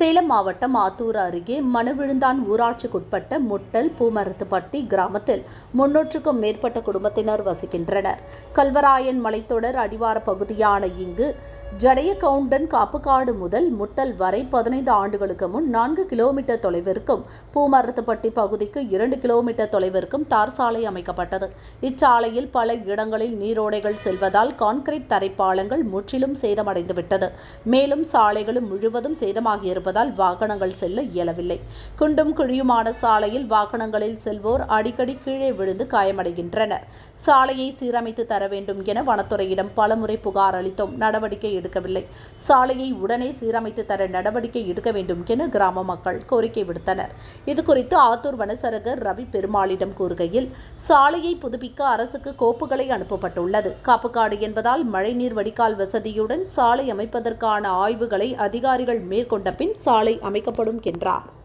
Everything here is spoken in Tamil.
சேலம் மாவட்டம் ஆத்தூர் அருகே மணவிழுந்தான் ஊராட்சிக்குட்பட்ட முட்டல் பூமரத்துப்பட்டி கிராமத்தில் முன்னூற்றுக்கும் மேற்பட்ட குடும்பத்தினர் வசிக்கின்றனர். கல்வராயன் மலைத்தொடர் அடிவார பகுதியான இங்கு ஜடையகவுண்டன் காப்புக்காடு முதல் முட்டல் வரை பதினைந்து ஆண்டுகளுக்கு முன் நான்கு கிலோமீட்டர் தொலைவிற்கும் பூமரத்துப்பட்டி பகுதிக்கு இரண்டு கிலோமீட்டர் தொலைவிற்கும் தார் சாலை அமைக்கப்பட்டது. இச்சாலையில் பல இடங்களில் நீரோடைகள் செல்வதால் கான்கிரீட் தரைப்பாலங்கள் முற்றிலும் சேதமடைந்துவிட்டது. மேலும் சாலைகளும் முழுவதும் சேதமாகியிருப்பதால் வாகனங்கள் செல்ல இயலவில்லை. குண்டும் குழியுமான சாலையில் வாகனங்களில் செல்வோர் அடிக்கடி கீழே விழுந்து காயமடைகின்றனர். சாலையை சீரமைத்து தர வேண்டும் என வனத்துறையிடம் பலமுறை புகார் அளித்தோம். நடவடிக்கை எடுக்கவில்லை. சாலையை உடனே சீரமைத்து தர நடவடிக்கை எடுக்க வேண்டும் என கிராம மக்கள் கோரிக்கை விடுத்தனர். இதுகுறித்து ஆத்தூர் வனசரகர் ரவி பெருமாளிடம் கூறுகையில் சாலையை புதுப்பிக்க அரசுக்கு கோப்புகளை அனுப்பப்பட்டுள்ளது. காப்புக்காடு என்பதால் மழைநீர் வடிகால் வசதியுடன் சாலை அமைப்பதற்கான ஆய்வுகளை அதிகாரிகள் மேற்கொண்ட பின் சாலை அமைக்கப்படும் என்றார்.